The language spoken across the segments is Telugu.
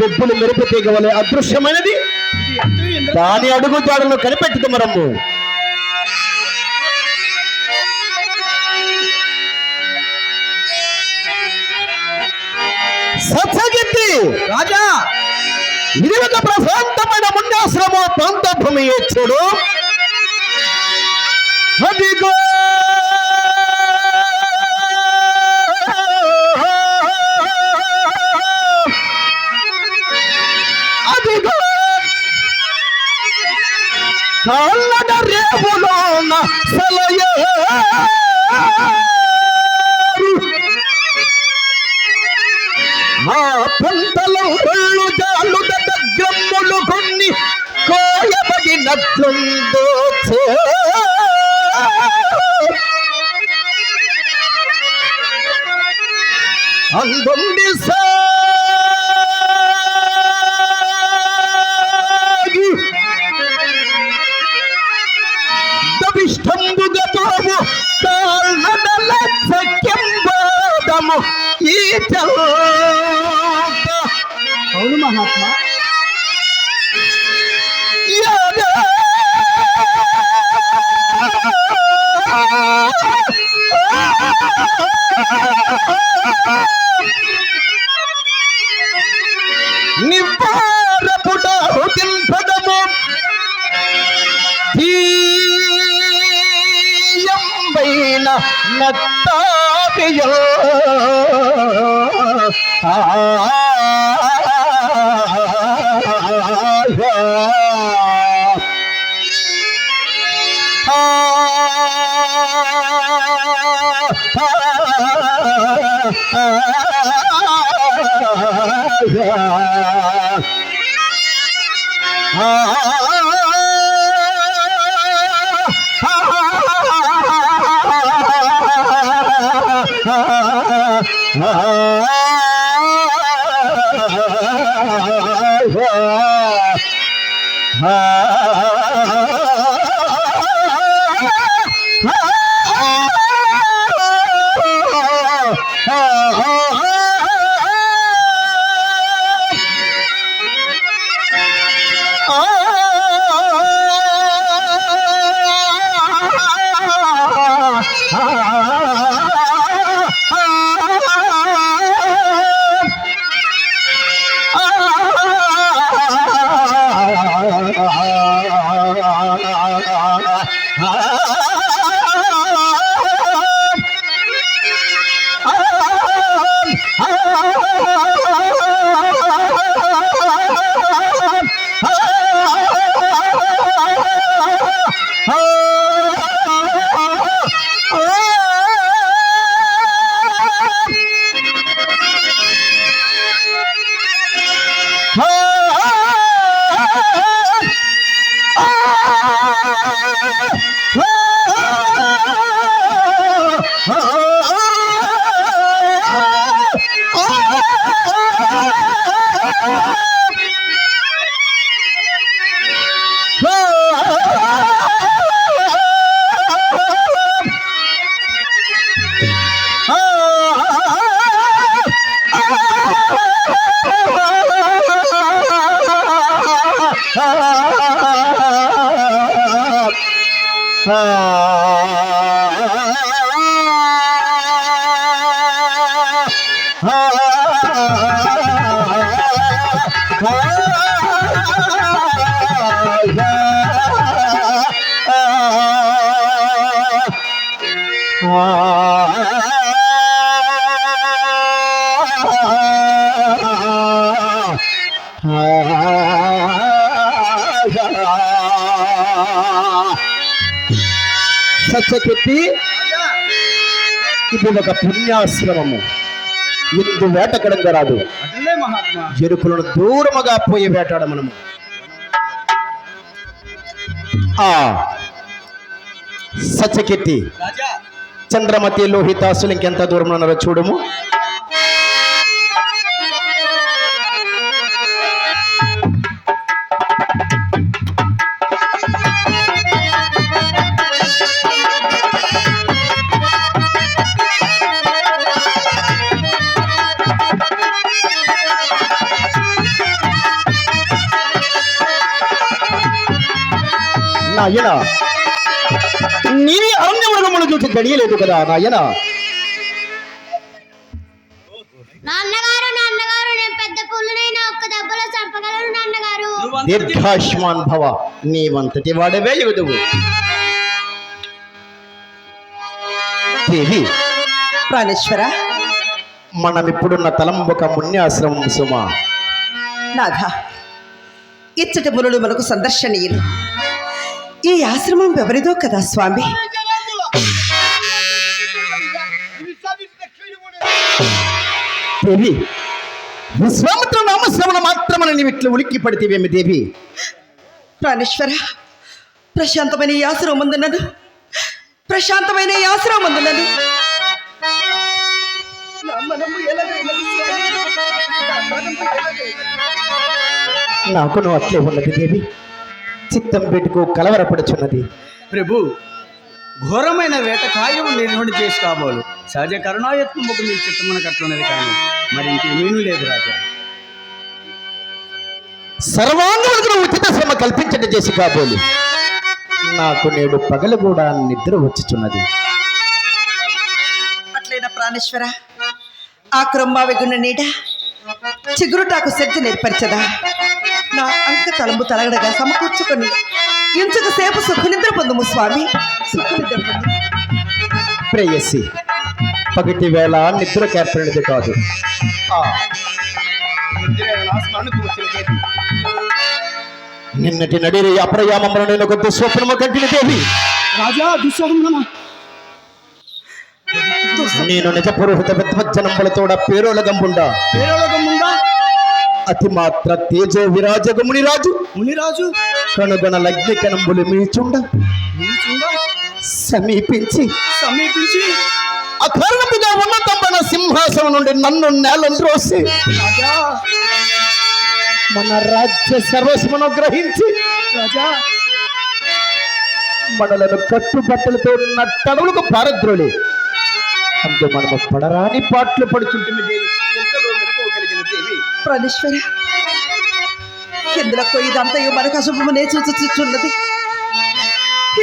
బొబ్బులు మెరుపు తీగ వలె అదృశ్యమైనది. దాని అడుగు జాడలు కనిపెట్టుకు మనము సత్యగిత్తి! రాజా! ఇది ఒక ప్రశాంతమైన ముండాశ్రమ ప్రాంత భూమి చూడు. కాళ్ళడ రేవులోన ఆ పంటలో ఒళ్ళు జాలు గ్రమ్ములు కొన్ని కోయబడినట్లుందో అందుంది సార్ ఈ చల్త అవును Mahatma. Ah Oh, oh, oh, oh. రాజా ఇది ఒక పుణ్యాశ్రమము. ఇందు వేటకడంగా రాదు ఎరుకులను దూరముగా పోయి వేటాడ మనము. ఆ చంద్రమతి లోహితాసులు ఇంకెంత దూరం ఉన్నారో చూడము. నాయన. నీవి అరణ్య మృగమును చూసి గడియలేదు కదా నాయన. నాన్నగారు నాన్నగారు నేను పెద్ద పుల్లనైనా ఒక్క దెబ్బలో చంపగలను నాన్నగారు. నువ్వు అంతటి దీర్ఘాయుష్మాన్ భవ నీవంతటి వాడవే యుదువు దేవి. ప్రాణేశ్వర. మనమిప్పుడున్న తలంబొక మున్యాశ్రమం సుమా. నాథ ఇచ్చటి మునులు మనకు సందర్శనీయులు. ఈ ఆశ్రమం ఎవరిదో కదా స్వామి. దేవి విశ్వామిత్ర నామశ్రవణ మాత్రమని నీవిట్లు ఉలిక్కి పడితేవేమి దేవి? ప్రాణేశ్వర ప్రశాంతమైన ఈ ఆశ్రమం అందున్నను ప్రశాంతమైన ఈ ఆశ్రమం అందున్నను నా మనము ఎలాగైనది స్వామి? నా మనము ఎలాగైనది? నాకును అట్లే ఉన్నది దేవి. చిత్తం పెట్టుకు కలవరపడుచున్నది. ప్రభు ఘోరమైన వేట కార్యము నిర్వహణ చేసి కాబోలు. సహజ కరుణాయత్నముకు మీ చిత్తమునకు అట్లున్నది కానీ మరి ఇంకేమీ లేదు రాజా. సర్వాంగములకు ఉచిత శ్రమ కల్పించట చేసి కాబోలు. నాకు నేడు పగలు కూడా నిద్ర వచ్చుచున్నది. అట్లైన ప్రాణేశ్వర ఆ క్రొమ్మావిగున్న నీడ చిగురుటాకు శక్తి నేర్పరిచదా? నా అంక తలంబు తలగడగా సమకూర్చుకొని ఇంచుకు సేపు సుఖనిద్ర పొందుము స్వామి. సుఖనిద్ర పొందు ప్రేయసి పగటి వేళ నిద్ర కేర్పడినది కాదు. ఆ, నిన్నటి నడిరి అప్రయామమున నేను కొద్ది స్వప్నము కంటిన దేవి రాజా నేను? నిజ పురోహిత విద్వజ్జనంబులతోడ పేరోలగంబుండా. పేరొలగముందా అతి మాత్ర తేజో విరాజగముని రాజు మునిరాజు. కనుగొన లగ్ని కనంబులు మీచుండ. నిలుచుందా సమీపించి. సమీపించి. అకారణముగా ఉన్నతమైన సింహాసనం నుండి నన్ను నేలను రోసి మన రాజ్య సర్వస్వను గ్రహించి. రాజా. మనలను కట్టుబట్టలతో నట్టడవులకు పారద్రోలి. అందు మనము పడరాని పాటలు పడుచుంటుంది దేవి. ప్రాణేశ్వర. ఎందులకు ఇదంతయో మనకు అశుభమునే సూచించుచున్నది.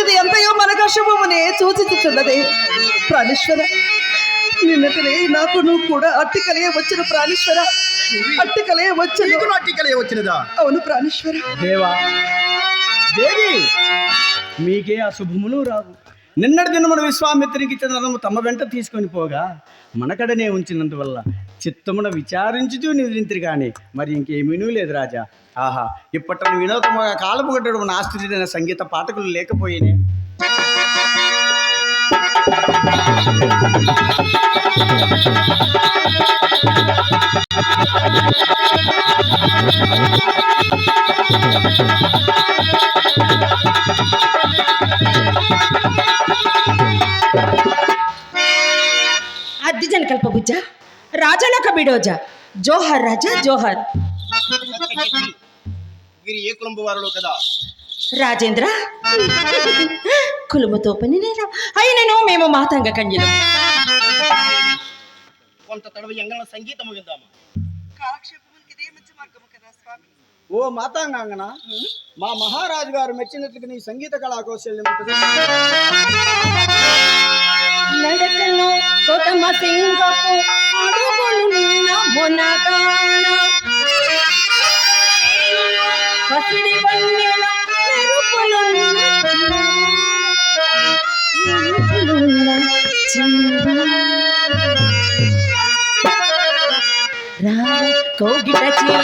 ఇది ఎంతయో మనకు అశుభమునే సూచించుచున్నది. ప్రాణేశ్వర నిన్నటినే నాకు నువ్వు కూడా అట్టికలే వచ్చిన ప్రాణేశ్వర. అట్టికలే వచ్చను నాటికలే వచ్చినదా? అవును ప్రాణేశ్వర. దేవా దేవి మీకే అశుభములు రావు. నిన్నటి దినమున విశ్వామిత్రునికి ఇచ్చిన రథము తమ వెంట తీసుకొని పోగా మనకడనే ఉంచినందువల్ల చిత్తమున విచారించుతూ నిద్రింతిరి కానీ మరి ఇంకేమీనూ లేదు రాజా. ఆహా ఇప్పటి వినోదముగా కాలపు గట్టడం ఆశ్చర్యమైన సంగీత పాఠకులు లేకపోయినే. అద్దె జనకల్ప రాజనక బిడోజ జోహర్ రాజా జోహర్. వీరు ఏ కులంబు వారు కదా? రాజేంద్ర. కులుముతో పని లేదా? అయినను మేము మాతంగ కన్యలు. కొంత తడవ ఎంగళ సంగీతము విందామా? ఓ మాతాంగాంగన? మా మహారాజు గారు మెచ్చినట్లుగా నీ సంగీత కళా కౌశల్యం నడకను కొతమ సింగపు అడుగులు నిన్న మొనగాన పసిడి వన్నెల మెరుపులున్న రా కోగిట చీర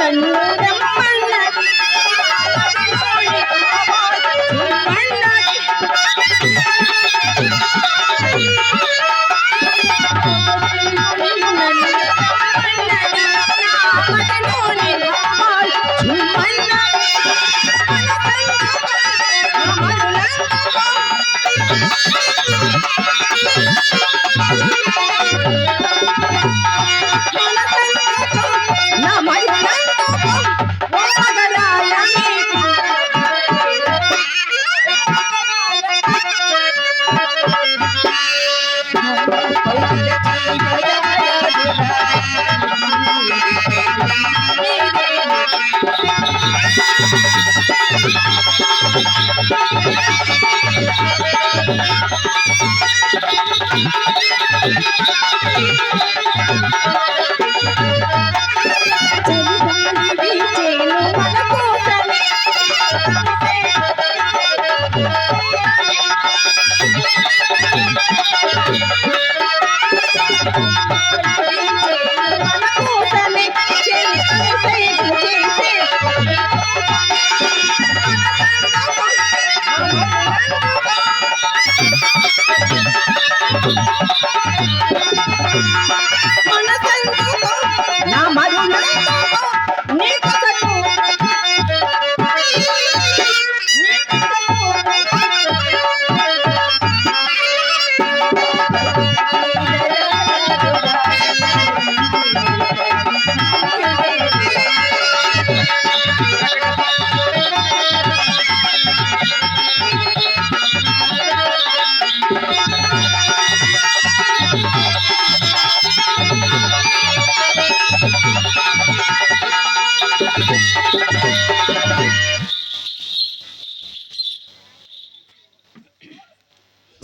నన్ను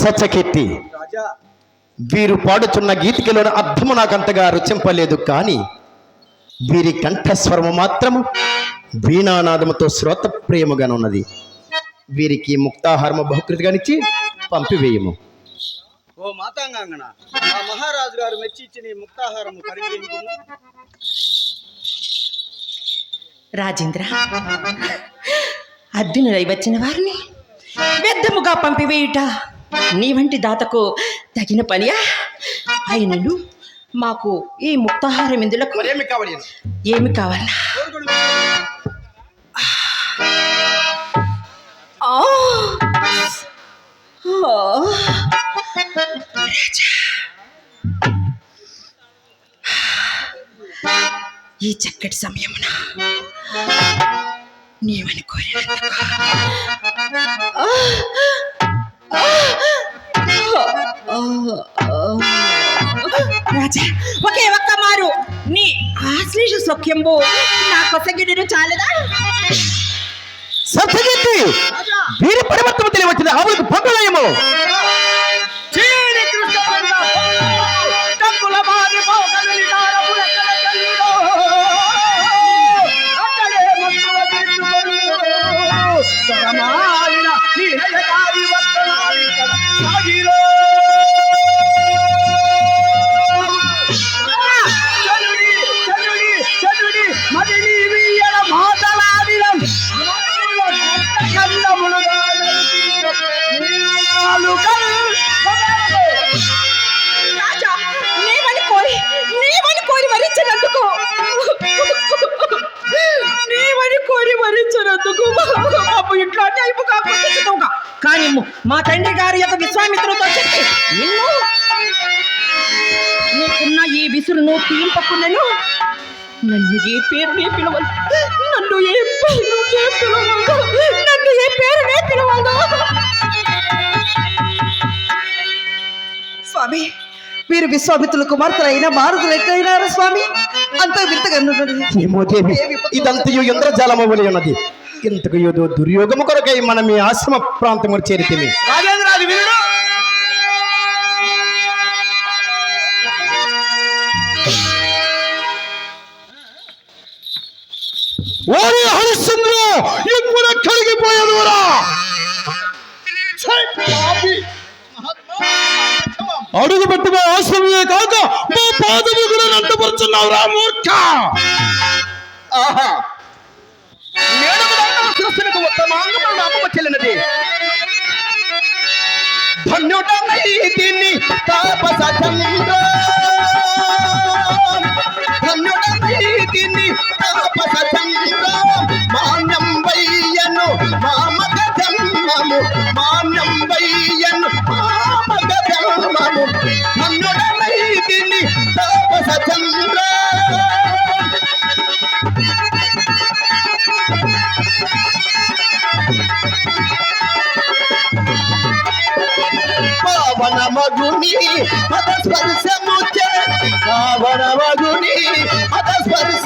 సచ్చకెత్తి రాజా వీరు పాడుచున్న గీతికలోని అర్థము నాకంతగా రుచింపలేదు కానీ వీరి కంఠస్వరము మాత్రము వీణానాదముతో శ్రోత ప్రేమగానున్నది వీరికి ముక్తాహారము బహుకృతిగానిచ్చి పంపివేయము. ఓ మాతాంగాంగన ఆ మహారాజు గారు మెచ్చి ఇచ్చిన ఈ ముక్తాహారం పరిచయించుము రాజేంద్ర అర్జునుడై వచ్చిన వారిని వ్యర్థముగా పంపివేయుట నీ వంటి దాతకు తగిన పనియా అయినను మాకు ఈ ముక్తాహారం ఇందులకు మరేమి కావాలి ఏమి! ఆ! ఈ చక్కటి సమయమున నీవని! ఆ! రాజా ఒకే ఒక్క మారు. నీ ఆశ్లేష సౌఖ్యంబు నా కొసగిడిను చాలదా? సత్యగీతి వీరి పరివర్తన తెలియవచ్చింది ఆవులకు పంపివేయము కానీ మా తండ్రి గారి యొక్క విశ్వామిత్రులతో చెప్పి నిన్ను నీకున్న ఈ విసురును తీంపకున్నను నన్ను ఏ పేరునే పిలవదు నన్ను ఏ పేరునే పిలవదు నన్ను ఏ పేరునే పిలవదు స్వామి వీరు విశ్వామిత్రుల కుమార్తెలైన మారుతులు ఎక్కడైనారా స్వామి? అంత ఏమో దేవి ఇదంతయు ఇంద్రజాలము వలె ఉన్నది. ఇంతకు ఏదో దుర్యోగము కొరకై మనం ఈ ఆశ్రమ ప్రాంతము చేరితిమి. రాజేంద్రాది వీరుడు! ఓరి హరిశ్చంద్ర ఎప్పుడు కలిగిపోయేదురా అడుగు పెట్టి మా ఆశ్రమమే కాక మా పాదము కూడా నంటపరుచున్నావురా మూర్ఖ. ఆహా. నేనకు ఉత్తమాంగము నామము చెల్లినది. ధన్యుడనై దీన్ని తాపస చంద్ర పావన మగుని పద స్పర్శముచే పావన మగుని పద స్పర్శముచే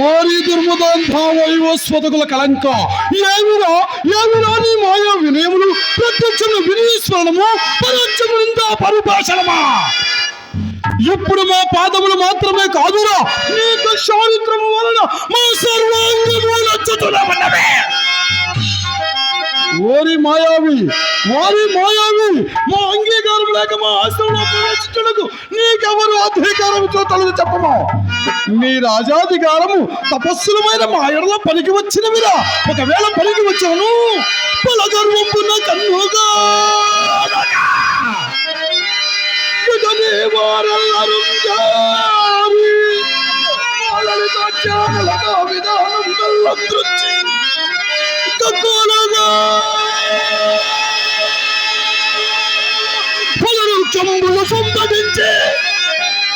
ఓరి దుర్మదంత వైవస్వతకుల కలంక ఏమిరా ఏమిరా నీ మాయా వినయములు? ప్రత్యక్షము వినీస్మరణము పరోక్షముందా పరిభాషణమా ఇప్పుడు మా పాదములు మాత్రమే కాదురా నీ చారిత్రము వలన మా సర్వాంగములు నచ్చుతున్నవన్నవే. ఓరి మాయావి ఓరి మాయావి మా అంగీకారం లేక మా ఆశ్రమంలో ప్రవేశించడానికి నీకెవరు అధికారం తలది చెప్పమా? నీ రాజాధికారము తపస్సులమైన మా ఎడల పనికి వచ్చినవిరా. ఒకవేళ పనికి వచ్చాను పలగర్వంపున కన్నుగా విధానం వెళ్ళొద్దుచ్చి పొలను చెంబులు సంపదించి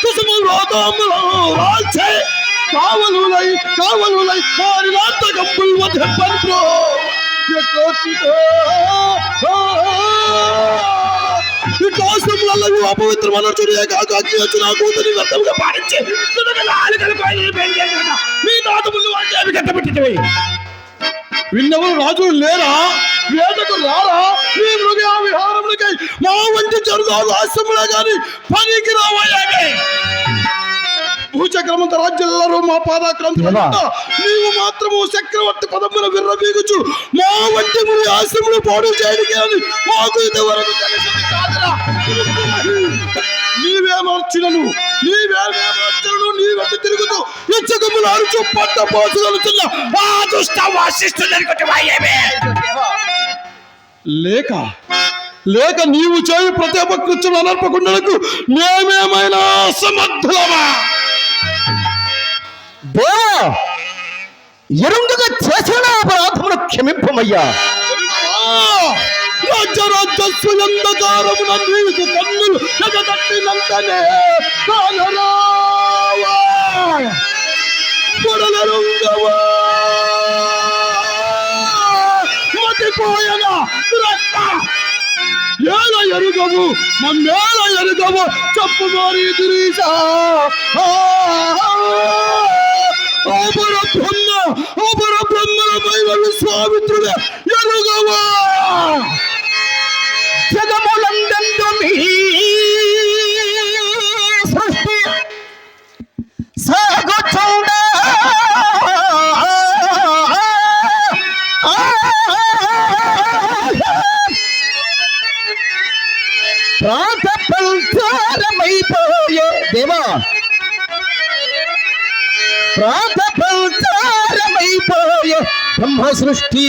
కుసుమ రోదములను రాల్చే కావలులై కావలులై వారి నాటకంపుల్ వధింపన్రో కాశములలో అపవిత్రమైన చర్య కాక అగ్ని వచ్చి నా కూతురి వ్యర్థముగా మీ తాత ముందు వాడిని అవి కట్టబెట్టినవి విన్నవరు రాజు లేరా? వేటకు రారా? ఈ మృగ విహారములకై మా వంటి జరుగుతారు ఆశ్రములే కానీ పనికి రావాలి భూచక్రమంత రాజ్యాలలో మా పాదాక్రాంత నీవు మాత్రము చక్రవర్తి పదముల విర్రవీగుచు. మా వంటి మురి ఆశ్రములు పాడు చేయడానికి అని మాకు ఇంతవరకు తెలిసింది కాదురా. నీవేమర్చినను నీవేమర్చినను నీ వెంట తిరుగుతూ ఇచ్చకములు అరుచు పట్ట పోసుదలుచున్న ఆ దుష్ట లేక లేక నీవు చేయి ప్రతి కృత్యం అనర్పకుండలకు మేమేమైనా సమర్థులమా? దేవా ఎరుంగగా చేసిన అపరాధమును క్షమింపమయ్యా రాజ్యరాజ్యస్వయంధకారమున నీకు కన్నులు ఎగదట్టినంతనే కానరావా పొడలరుంగవా మతిపోయన దురత్త ఏల ఎరుగవు మమ్మేల ఎరుగవు చెప్పు మారి অপর ব্রহ্ম অপর ব্রহ্ম মহিলা বিশ্ববিদ্যালয় ప్రాత ప్రాతపల్చారమైపోయే బ్రహ్మ సృష్టి